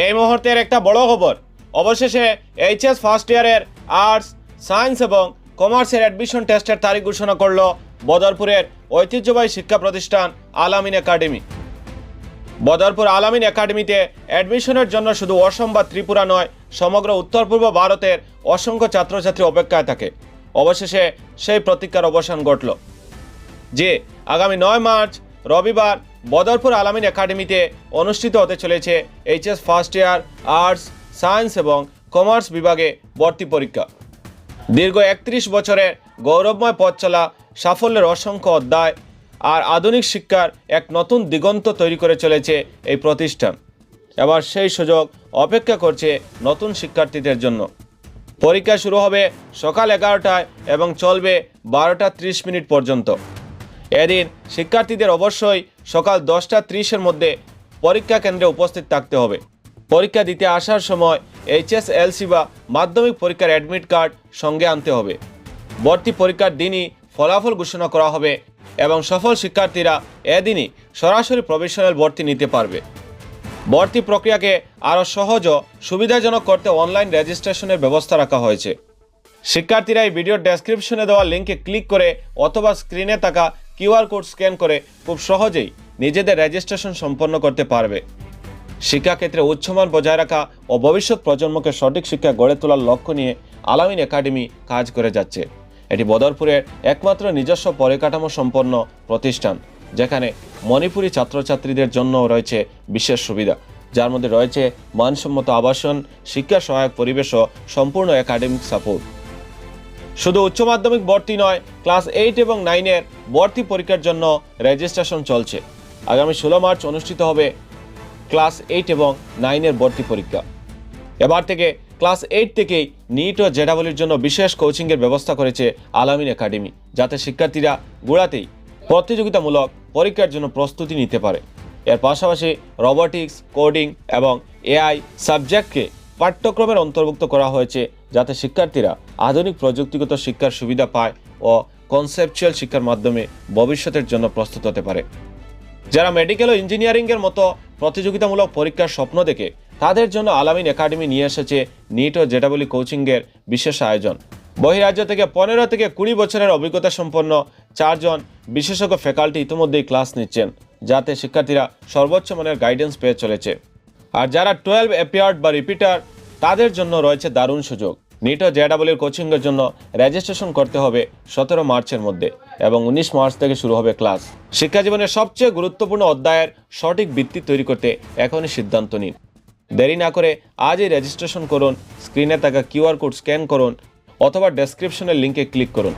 এই মুহূর্তের একটা বড় খবর। অবশেষে এইচএস ফার্স্ট ইয়ারের আর্টস সায়েন্স এবং কমার্সের অ্যাডমিশন টেস্টের তারিখ ঘোষণা করল বদরপুরের ঐতিহ্যবাহী শিক্ষা প্রতিষ্ঠান আলামিন একাডেমি। বদরপুর আলামিন একাডেমিতে অ্যাডমিশনের জন্য শুধু অসম বা ত্রিপুরা নয়, সমগ্র উত্তর পূর্ব ভারতের অসংখ্য ছাত্রছাত্রী অপেক্ষায় থাকে। অবশেষে সেই প্রতীক্ষার অবসান ঘটল যে আগামী নয় মার্চ রবিবার বদরপুর আলামিন একাডেমিতে অনুষ্ঠিত হতে চলেছে HS first year, arts, science এবং কমার্স বিভাগে ভর্তি পরীক্ষা। দীর্ঘ একত্রিশ বছরের গৌরবময় পথ চলা সাফল্যের অসংখ্য অধ্যায় আর আধুনিক শিক্ষার এক নতুন দিগন্ত তৈরি করে চলেছে এই প্রতিষ্ঠান। এবার সেই সুযোগ অপেক্ষা করছে নতুন শিক্ষার্থীদের জন্য। পরীক্ষা শুরু হবে সকাল এগারোটায় এবং চলবে বারোটা ত্রিশ মিনিট পর্যন্ত। এদিন শিক্ষার্থীদের অবশ্যই সকাল দশটা ত্রিশের মধ্যে পরীক্ষা কেন্দ্রে উপস্থিত থাকতে হবে। পরীক্ষা দিতে আসার সময় এইচএসএলসি বা মাধ্যমিক পরীক্ষার অ্যাডমিট কার্ড সঙ্গে আনতে হবে। ভর্তি পরীক্ষার দিনই ফলাফল ঘোষণা করা হবে এবং সফল শিক্ষার্থীরা এদিনই সরাসরি প্রফেশনাল ভর্তি নিতে পারবে। ভর্তি প্রক্রিয়াকে আরও সহজ ও সুবিধাজনক করতে অনলাইন রেজিস্ট্রেশনের ব্যবস্থা রাখা হয়েছে। শিক্ষার্থীরা এই ভিডিওর ডেসক্রিপশনে দেওয়া লিঙ্কে ক্লিক করে অথবা স্ক্রিনে থাকা কিউআর কোড স্ক্যান করে খুব সহজেই নিজেদের রেজিস্ট্রেশন সম্পন্ন করতে পারবে। শিক্ষাক্ষেত্রে উচ্চমান বজায় রাখা ও ভবিষ্যৎ প্রজন্মকে সঠিক শিক্ষা গড়ে তোলার লক্ষ্য নিয়ে আলামিন একাডেমি কাজ করে যাচ্ছে। এটি বদরপুরের একমাত্র নিজস্ব পরিকাঠামো সম্পন্ন প্রতিষ্ঠান, যেখানে মণিপুরী ছাত্রছাত্রীদের জন্য রয়েছে বিশেষ সুবিধা। যার মধ্যে রয়েছে মানসম্মত আবাসন, শিক্ষা সহায়ক পরিবেশ ও সম্পূর্ণ একাডেমিক সাপোর্ট। শুধু উচ্চ মাধ্যমিক ভর্তি নয়, ক্লাস এইট এবং নাইনের ভর্তি পরীক্ষার জন্য রেজিস্ট্রেশন চলছে। আগামী ষোলো মার্চ অনুষ্ঠিত হবে ক্লাস এইট এবং নাইনের ভর্তি পরীক্ষা। এবার থেকে ক্লাস এইট থেকেই নিট ও জেডাবলির জন্য বিশেষ কোচিংয়ের ব্যবস্থা করেছে আলামিন একাডেমি, যাতে শিক্ষার্থীরা গোড়াতেই প্রতিযোগিতামূলক পরীক্ষার জন্য প্রস্তুতি নিতে পারে। এর পাশাপাশি রোবোটিক্স কোডিং এবং এআই সাবজেক্টকে পাঠ্যক্রমের অন্তর্ভুক্ত করা হয়েছে যাতে শিক্ষার্থীরা আধুনিক প্রযুক্তিগত শিক্ষার সুবিধা পায় ও কনসেপচুয়াল শিক্ষার মাধ্যমে ভবিষ্যতের জন্য প্রস্তুত হতে পারে। যারা মেডিকেল ও ইঞ্জিনিয়ারিংয়ের মতো প্রতিযোগিতামূলক পরীক্ষার স্বপ্ন দেখে, তাদের জন্য আলামিন একাডেমি নিয়ে এসেছে নিট ও জেডাবলি কোচিংয়ের বিশেষ আয়োজন। বহিরাজ্য থেকে পনেরো থেকে কুড়ি বছরের অভিজ্ঞতা সম্পন্ন চারজন বিশেষজ্ঞ ফ্যাকাল্টি ইতিমধ্যেই ক্লাস নিচ্ছেন, যাতে শিক্ষার্থীরা সর্বোচ্চ মানের গাইডেন্স পেয়ে চলেছে। আর যারা টুয়েলভ অ্যাপিয়ার্ড বা রিপিটার তাদের জন্য রয়েছে দারুণ সুযোগ। নিট জেডাবলির কোচিংয়ের জন্য রেজিস্ট্রেশন করতে হবে সতেরো মার্চের মধ্যে এবং উনিশ মার্চ থেকে শুরু হবে ক্লাস শিক্ষা জীবনের সবচেয়ে গুরুত্বপূর্ণ অধ্যায়ের সঠিক ভিত্তি তৈরি করতে এখনই সিদ্ধান্ত নিন। দেরি না করে আজই রেজিস্ট্রেশন করুন স্ক্রিনে থাকা কিউআর কোড স্ক্যান করুন অথবা ডেসক্রিপশনের লিঙ্কে ক্লিক করুন।